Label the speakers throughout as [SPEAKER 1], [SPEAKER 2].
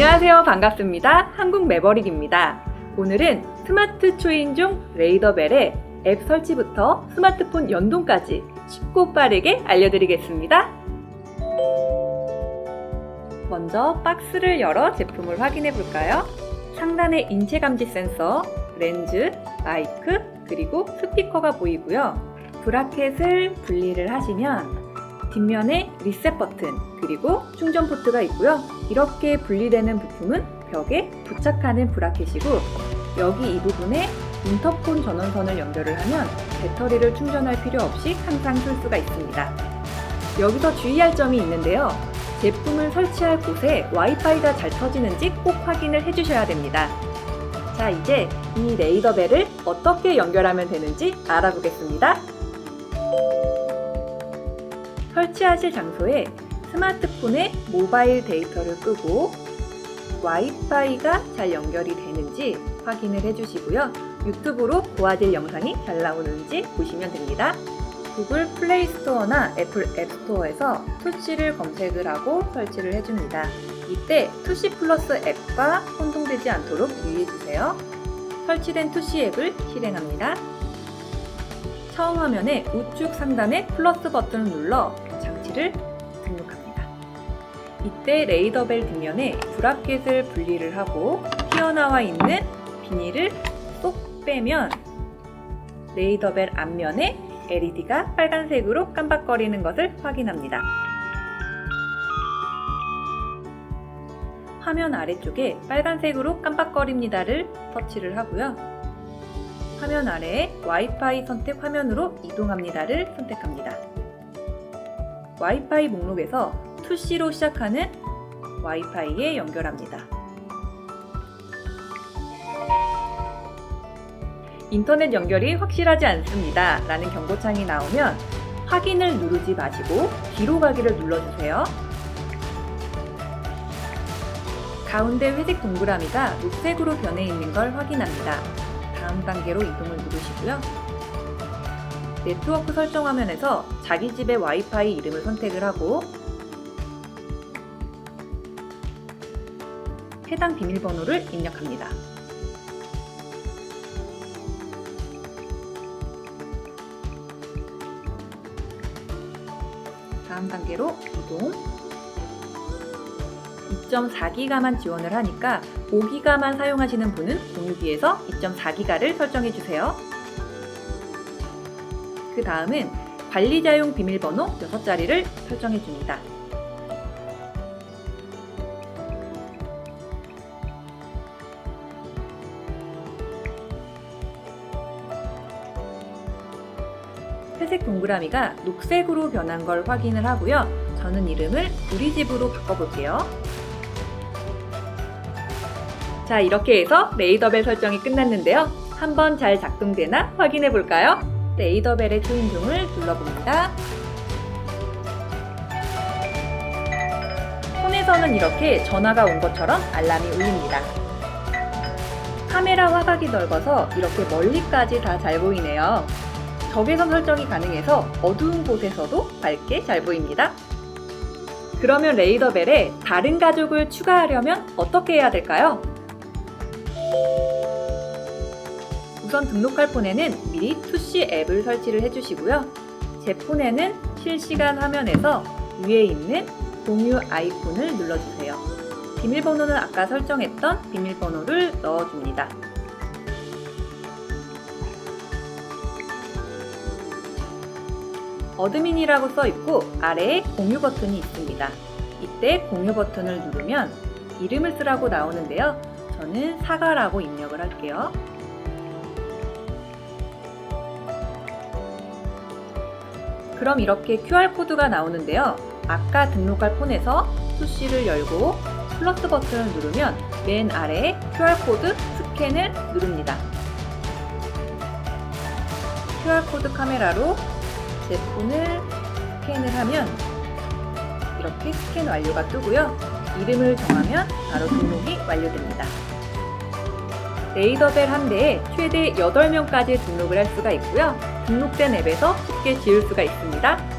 [SPEAKER 1] 안녕하세요. 반갑습니다. 한국 매버릭입니다. 오늘은 스마트 초인종 레이더벨의 앱 설치부터 스마트폰 연동까지 쉽고 빠르게 알려드리겠습니다. 먼저 박스를 열어 제품을 확인해 볼까요? 상단에 인체 감지 센서, 렌즈, 마이크, 그리고 스피커가 보이고요. 브라켓을 분리를 하시면 뒷면에 리셋 버튼, 그리고 충전 포트가 있고요. 이렇게 분리되는 부품은 벽에 부착하는 브라켓이고 여기 이 부분에 인터폰 전원선을 연결을 하면 배터리를 충전할 필요 없이 항상 쓸 수가 있습니다. 여기서 주의할 점이 있는데요. 제품을 설치할 곳에 와이파이가 잘 터지는지 꼭 확인을 해주셔야 됩니다. 자, 이제 이 레이더벨을 어떻게 연결하면 되는지 알아보겠습니다. 설치하실 장소에 스마트폰에 모바일 데이터를 끄고 와이파이가 잘 연결이 되는지 확인을 해주시고요. 유튜브로 보아질 영상이 잘 나오는지 보시면 됩니다. 구글 플레이 스토어나 애플 앱 스토어에서 투시를 검색을 하고 설치를 해줍니다. 이때 투시 플러스 앱과 혼동되지 않도록 유의해주세요. 설치된 투시 앱을 실행합니다. 처음 화면에 우측 상단에 플러스 버튼을 눌러 장치를 등록합니다. 이때 레이더벨 뒷면에 브라켓을 분리를 하고 튀어나와 있는 비닐을 쏙 빼면 레이더벨 앞면에 LED가 빨간색으로 깜박거리는 것을 확인합니다. 화면 아래쪽에 빨간색으로 깜박거립니다를 터치를 하고요. 화면 아래에 와이파이 선택 화면으로 이동합니다를 선택합니다. 와이파이 목록에서 2C로 시작하는 와이파이에 연결합니다. 인터넷 연결이 확실하지 않습니다. 라는 경고창이 나오면 확인을 누르지 마시고 뒤로 가기를 눌러주세요. 가운데 회색 동그라미가 녹색으로 변해 있는 걸 확인합니다. 다음 단계로 이동을 누르시고요. 네트워크 설정 화면에서 자기 집의 와이파이 이름을 선택을 하고 해당 비밀번호를 입력합니다. 다음 단계로 이동 2.4기가만 지원을 하니까 5기가만 사용하시는 분은 공유기에서 2.4기가를 설정해 주세요. 그 다음은 관리자용 비밀번호 6자리를 설정해 줍니다. 회색 동그라미가 녹색으로 변한 걸 확인을 하고요. 저는 이름을 우리 집으로 바꿔볼게요. 자, 이렇게 해서 레이더벨 설정이 끝났는데요. 한번 잘 작동되나 확인해 볼까요? 레이더벨의 초인종을 눌러봅니다. 폰에서는 이렇게 전화가 온 것처럼 알람이 울립니다. 카메라 화각이 넓어서 이렇게 멀리까지 다 잘 보이네요. 적외선 설정이 가능해서 어두운 곳에서도 밝게 잘 보입니다. 그러면 레이더벨에 다른 가족을 추가하려면 어떻게 해야 될까요? 우선 등록할 폰에는 미리 투시 앱을 설치를 해주시고요. 제 폰에는 실시간 화면에서 위에 있는 공유 아이콘을 눌러주세요. 비밀번호는 아까 설정했던 비밀번호를 넣어줍니다. 어드민이라고 써 있고 아래에 공유 버튼이 있습니다. 이때 공유 버튼을 누르면 이름을 쓰라고 나오는데요. 저는 사과라고 입력을 할게요. 그럼 이렇게 QR코드가 나오는데요. 아까 등록할 폰에서 수시를 열고 플러스 버튼을 누르면 맨 아래에 QR코드 스캔을 누릅니다. QR코드 카메라로 제 폰을 스캔을 하면 이렇게 스캔 완료가 뜨고요. 이름을 정하면 바로 등록이 완료됩니다. 레이더벨 한 대에 최대 8명까지 등록을 할 수가 있고요. 등록된 앱에서 쉽게 지울 수가 있습니다.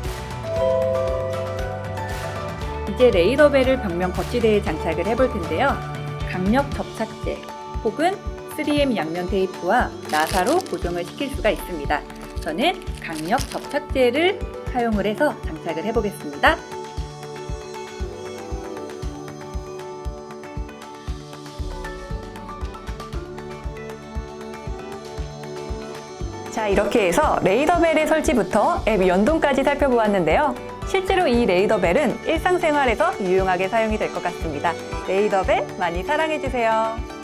[SPEAKER 1] 이제 레이더벨을 벽면 거치대에 장착을 해볼 텐데요. 강력 접착제 혹은 3M 양면 테이프와 나사로 고정을 시킬 수가 있습니다. 저는 강력 접착제를 사용을 해서 장착을 해보겠습니다. 자, 이렇게 해서 레이더벨의 설치부터 앱 연동까지 살펴보았는데요. 실제로 이 레이더벨은 일상생활에서 유용하게 사용이 될 것 같습니다. 레이더벨 많이 사랑해주세요.